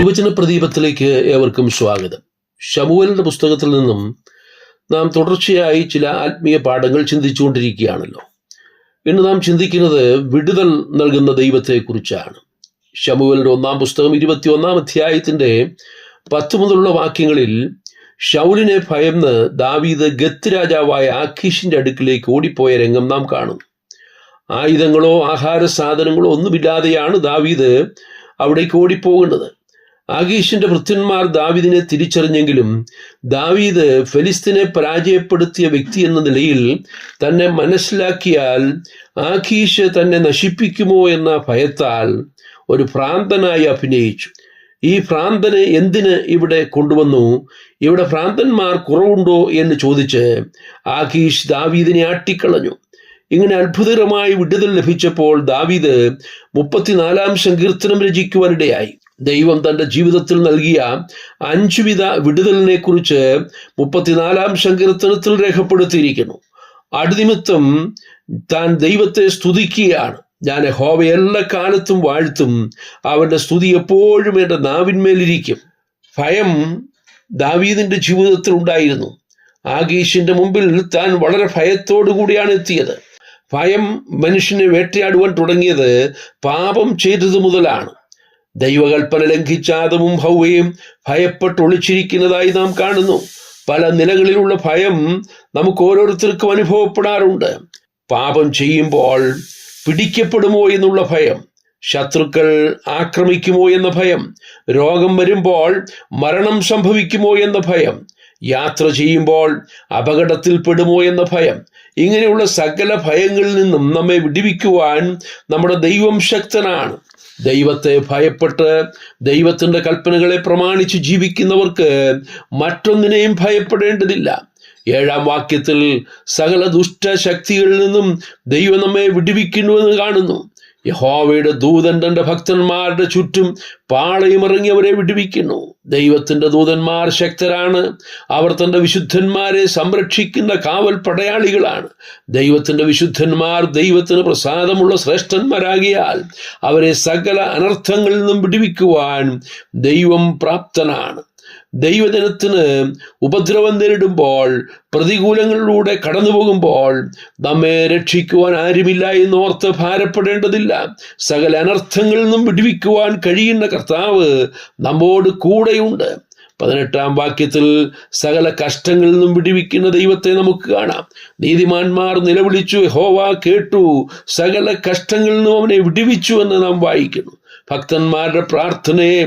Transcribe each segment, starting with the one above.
തിരുവചന പ്രദീപത്തിലേക്ക് ഏവർക്കും സ്വാഗതം. ഷമുവലിന്റെ പുസ്തകത്തിൽ നിന്നും നാം തുടർച്ചയായി ചില ആത്മീയ പാഠങ്ങൾ ചിന്തിച്ചുകൊണ്ടിരിക്കുകയാണല്ലോ. ഇന്ന് നാം ചിന്തിക്കുന്നത് വിടുതൽ നൽകുന്ന ദൈവത്തെക്കുറിച്ചാണ്. ഷമുവലിന്റെ ഒന്നാം പുസ്തകം ഇരുപത്തി ഒന്നാം അധ്യായത്തിന്റെ പത്ത് മുതലുള്ള വാക്യങ്ങളിൽ ഷൗലിനെ ഭയന്ന് ദാവീദ് ഗത്ത് രാജാവായ ആഖീഷിന്റെ അടുക്കിലേക്ക് ഓടിപ്പോയ രംഗം നാം കാണുന്നു. ആയുധങ്ങളോ ആഹാര സാധനങ്ങളോ ഒന്നുമില്ലാതെയാണ് ദാവീദ് അവിടേക്ക് ഓടിപ്പോകേണ്ടത്. ആഗീഷിന്റെ ഭൃത്യന്മാർ ദാവീദിനെ തിരിച്ചറിഞ്ഞെങ്കിലും ദാവീദ് ഫെലിസ്തീനെ പരാജയപ്പെടുത്തിയ വ്യക്തി എന്ന നിലയിൽ തന്നെ മനസ്സിലാക്കിയാൽ ആഖീഷ് തന്നെ നശിപ്പിക്കുമോ എന്ന ഭയത്താൽ ഒരു ഭ്രാന്തനായി അഭിനയിച്ചു. ഈ ഭ്രാന്തനെ എന്തിന് ഇവിടെ കൊണ്ടുവന്നു? ഇവിടെ ഭ്രാന്തന്മാർ കുറവുണ്ടോ എന്ന് ചോദിച്ച് ആഖീഷ് ദാവീദിനെ ആട്ടിക്കളഞ്ഞു. ഇങ്ങനെ അത്ഭുതകരമായി വിടുതൽ ലഭിച്ചപ്പോൾ ദാവീദ് മുപ്പത്തിനാലാം സങ്കീർത്തനം രചിക്കുവാനിടയായി. ദൈവം തന്റെ ജീവിതത്തിൽ നൽകിയ അഞ്ചുവിധ വിടുതലിനെ കുറിച്ച് മുപ്പത്തിനാലാം സങ്കീർത്തനത്തിൽ രേഖപ്പെടുത്തിയിരിക്കുന്നു. അടുനിമിത്തം താൻ ദൈവത്തെ സ്തുതിക്കുകയാണ്. ഞാൻ ഹോവ എല്ലാ കാലത്തും വാഴ്ത്തും അവന്റെ സ്തുതി എപ്പോഴും എന്റെ നാവിന്മേലിരിക്കും. ഭയം ദാവീദിന്റെ ജീവിതത്തിൽ ഉണ്ടായിരുന്നു. ആകീഷിന്റെ മുമ്പിൽ താൻ വളരെ ഭയത്തോടു കൂടിയാണ് എത്തിയത്. ഭയം മനുഷ്യനെ വേട്ടയാടുവാൻ തുടങ്ങിയത് പാപം ചെയ്തത് മുതലാണ്. ദൈവകൽപ്പന ലംഘിച്ച ആദമും ഹൗവയും ഭയപ്പെട്ട് ഒളിച്ചിരിക്കുന്നതായി നാം കാണുന്നു. പല നിലകളിലുള്ള ഭയം നമുക്ക് ഓരോരുത്തർക്കും അനുഭവപ്പെടാറുണ്ട്. പാപം ചെയ്യുമ്പോൾ പിടിക്കപ്പെടുമോ എന്നുള്ള ഭയം ശത്രുക്കൾ ആക്രമിക്കുമോ എന്ന ഭയം രോഗം വരുമ്പോൾ മരണം സംഭവിക്കുമോ എന്ന ഭയം യാത്ര ചെയ്യുമ്പോൾ അപകടത്തിൽപ്പെടുമോ എന്ന ഭയം. ഇങ്ങനെയുള്ള സകല ഭയങ്ങളിൽ നിന്നും നമ്മെ വിടിവിക്കുവാൻ നമ്മുടെ ദൈവം ശക്തനാണ്. ദൈവത്തെ ഭയപ്പെട്ട് ദൈവത്തിന്റെ കൽപ്പനകളെ പ്രമാണിച്ച് ജീവിക്കുന്നവർക്ക് മറ്റൊന്നിനെയും ഭയപ്പെടേണ്ടതില്ല. ഏഴാം വാക്യത്തിൽ സകല ദുഷ്ടശക്തികളിൽ നിന്നും ദൈവം നമ്മെ വിടിവിക്കുന്നുവെന്ന് കാണുന്നു. യഹോവയുടെ ദൂതൻ തന്റെ ഭക്തന്മാരുടെ ചുറ്റും പാളയുമിറങ്ങി അവരെ വിടുവിക്കുന്നു. ദൈവത്തിന്റെ ദൂതന്മാർ ശക്തരാണ്. അവർ തന്റെ വിശുദ്ധന്മാരെ സംരക്ഷിക്കുന്ന കാവൽ പടയാളികളാണ്. ദൈവത്തിന്റെ വിശുദ്ധന്മാർ ദൈവത്തിന് പ്രസാദമുള്ള ശ്രേഷ്ഠന്മാരാകിയാൽ അവരെ സകല അനർത്ഥങ്ങളിൽ നിന്നും വിടുവിക്കുവാൻ ദൈവം പ്രാപ്തനാണ്. ദൈവജനത്തിന് ഉപദ്രവം നേരിടുമ്പോൾ പ്രതികൂലങ്ങളിലൂടെ കടന്നു പോകുമ്പോൾ നമ്മെ രക്ഷിക്കുവാൻ ആരുമില്ല എന്നോർത്ത് ഭാരപ്പെടേണ്ടതില്ല. സകല അനർത്ഥങ്ങളിൽ നിന്നും വിടുവിക്കുവാൻ കഴിയുന്ന കർത്താവ് നമ്മോട് കൂടെയുണ്ട്. പതിനെട്ടാം വാക്യത്തിൽ സകല കഷ്ടങ്ങളിൽ നിന്നും വിടുവിക്കുന്ന ദൈവത്തെ നമുക്ക് കാണാം. നീതിമാന്മാർ നിലവിളിച്ചു ഹോവ കേട്ടു സകല കഷ്ടങ്ങളിൽ നിന്നും അവനെ വിടുവിച്ചു എന്ന് നാം വായിക്കുന്നു. ഭക്തന്മാരുടെ പ്രാർത്ഥനയെ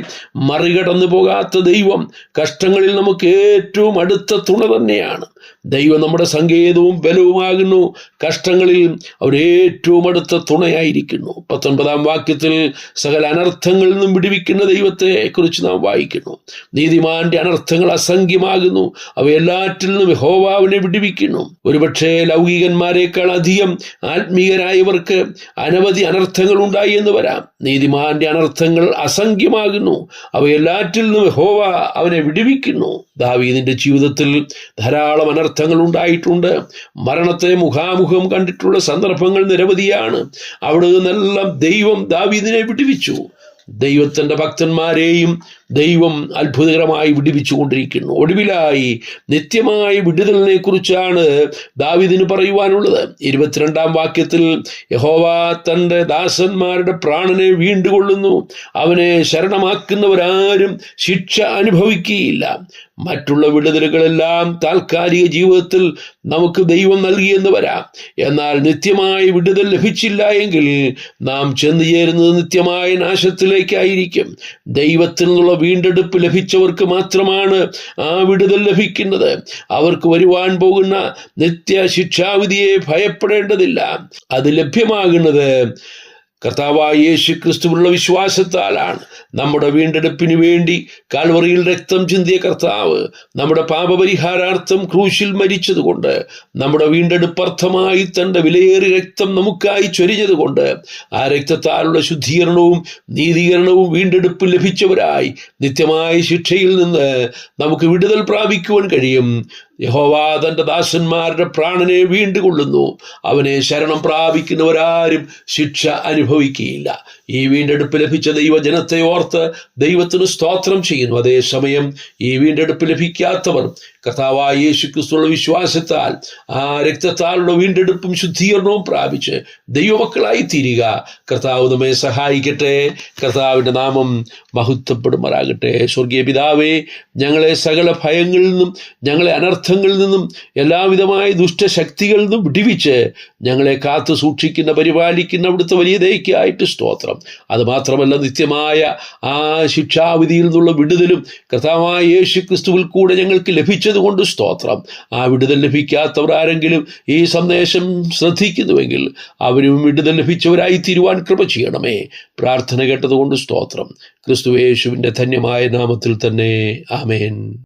മറികടന്നു പോകാത്ത ദൈവം കഷ്ടങ്ങളിൽ നമുക്ക് ഏറ്റവും അടുത്ത തുണ തന്നെയാണ്. ദൈവം നമ്മുടെ സങ്കേതവും ബലവുമാകുന്നു. കഷ്ടങ്ങളിൽ അവർ ഏറ്റവും അടുത്ത തുണയായിരിക്കുന്നു. പത്തൊൻപതാം വാക്യത്തിൽ സകല അനർത്ഥങ്ങളിൽ നിന്നും വിടുവിക്കുന്ന ദൈവത്തെ കുറിച്ച് നാം വായിക്കുന്നു. നീതിമാന്റെ അനർത്ഥങ്ങൾ അസംഖ്യമാകുന്നു. അവയെല്ലാറ്റിൽ നിന്നും ഹോവാവിനെ വിടുവിക്കുന്നു. ഒരുപക്ഷെ ലൗകികന്മാരെക്കാൾ അധികം ആത്മീയരായവർക്ക് അനവധി അനർത്ഥങ്ങൾ ഉണ്ടായി എന്ന് വരാം. നീതിമാന്റെ അനർത്ഥങ്ങൾ അസംഖ്യമാകുന്നു. അവയെല്ലാറ്റിൽ നിന്നും ഹോവ അവനെ വിടുവിക്കുന്നു. ദാവീദിന്റെ ജീവിതത്തിൽ ധാരാളം അനർത്ഥങ്ങൾ ഉണ്ടായിട്ടുണ്ട് മരണത്തെ മുഖാമുഖം കണ്ടിട്ടുള്ള സന്ദർഭങ്ങൾ നിരവധിയാണ്. അവിടെ നിന്നെല്ലാം ദൈവം ദാവീദിനെ വിടുവിച്ചു. ദൈവത്തിന്റെ ഭക്തന്മാരെയും ദൈവം അത്ഭുതകരമായി വിടുവിച്ചുകൊണ്ടിരിക്കുന്നു. ഒടുവിലായി നിത്യമായ വിടുതലിനെ കുറിച്ചാണ് ദാവിദിന് പറയുവാനുള്ളത്. ഇരുപത്തിരണ്ടാം വാക്യത്തിൽ യഹോവ തന്റെ ദാസന്മാരുടെ പ്രാണനെ വീണ്ടുകൊള്ളുന്നു. അവനെ ശരണമാക്കുന്നവരാരും ശിക്ഷ അനുഭവിക്കുകയില്ല. മറ്റുള്ള വിടുതലുകളെല്ലാം താൽക്കാലിക ജീവിതത്തിൽ നമുക്ക് ദൈവം നൽകിയെന്ന് വരാം. എന്നാൽ നിത്യമായ വിടുതൽ ലഭിച്ചില്ല എങ്കിൽ നാം ചെന്നു ചേരുന്നത് നിത്യമായ നാശത്തിലേക്കായിരിക്കും. ദൈവത്തിൽ നിന്നുള്ള വീണ്ടെടുപ്പ് ലഭിച്ചവർക്ക് മാത്രമാണ് ആ വിടുതൽ ലഭിക്കുന്നത്. അവർക്ക് വരുവാൻ പോകുന്ന നിത്യ ശിക്ഷാവിധിയെ ഭയപ്പെടേണ്ടതില്ല. അത് ലഭ്യമാകുന്നത് കർത്താവായ യേശു ക്രിസ്തുവിലുള്ള വിശ്വാസത്താലാണ് നമ്മുടെ വീണ്ടെടുപ്പിന് വേണ്ടി കാൽവറിയിൽ രക്തം ചിന്തിയ കർത്താവ് നമ്മുടെ പാപപരിഹാരാർത്ഥം ക്രൂശിൽ മരിച്ചതുകൊണ്ട് നമ്മുടെ വീണ്ടെടുപ്പർത്ഥമായി തന്റെ വിലയേറി രക്തം നമുക്കായി ചൊരിഞ്ഞതുകൊണ്ട് ആ രക്തത്താലുള്ള ശുദ്ധീകരണവും നീതീകരണവും വീണ്ടെടുപ്പ് ലഭിച്ചവരായി നിത്യമായ ശിക്ഷയിൽ നിന്ന് നമുക്ക് വിടുതൽ പ്രാപിക്കുവാൻ കഴിയും. യഹോവ തന്റെ ദാസന്മാരുടെ പ്രാണനെ വീണ്ടുകൊള്ളുന്നു. അവനെ ശരണം പ്രാപിക്കുന്നവരാരും ശിക്ഷ അനുഭവിക്കുകയില്ല. ഈ വീണ്ടെടുപ്പ് ലഭിച്ച ദൈവജനത്തെ ഓർത്ത് ദൈവത്തിന് സ്തോത്രം ചെയ്യുന്നു. അതേസമയം ഈ വീണ്ടെടുപ്പ് ലഭിക്കാത്തവർ കഥാവായ യേശു ക്രിസ്തുള്ള വിശ്വാസത്താൽ ആ രക്തത്താലുള്ള വീണ്ടെടുപ്പും ശുദ്ധീകരണവും പ്രാപിച്ച് ദൈവമക്കളായി തീരുക. കർത്താവ് നമ്മെ സഹായിക്കട്ടെ. കർത്താവിന്റെ നാമം മഹത്വപ്പെടുമാറാകട്ടെ. സ്വർഗീയ പിതാവേ ഞങ്ങളെ സകല ഭയങ്ങളിൽ നിന്നും ഞങ്ങളെ അനർത്ഥങ്ങളിൽ നിന്നും എല്ലാവിധമായ ദുഷ്ടശക്തികളിൽ നിന്നും വിടിവിച്ച് ഞങ്ങളെ കാത്തു സൂക്ഷിക്കുന്ന പരിപാലിക്കുന്ന അവിടുത്തെ വലിയ ദയക്കായിട്ട് സ്തോത്രം. അത് മാത്രമല്ല നിത്യമായ ആ ശിക്ഷാവിധിയിൽ നിന്നുള്ള വിടുതലും കർത്താവായ യേശു ക്രിസ്തുവിൽ കൂടെ ഞങ്ങൾക്ക് ലഭിച്ചതുകൊണ്ട് സ്തോത്രം. ആ വിടുതൽ ലഭിക്കാത്തവർ ആരെങ്കിലും ഈ സന്ദേശം ശ്രദ്ധിക്കുന്നുവെങ്കിൽ അവരും വിടുതൽ ലഭിച്ചവരായി തീരുവാൻ കൃപ ചെയ്യണമേ. പ്രാർത്ഥന കേട്ടതുകൊണ്ട് സ്തോത്രം. ക്രിസ്തു യേശുവിന്റെ ധന്യമായ നാമത്തിൽ തന്നെ. ആമേൻ.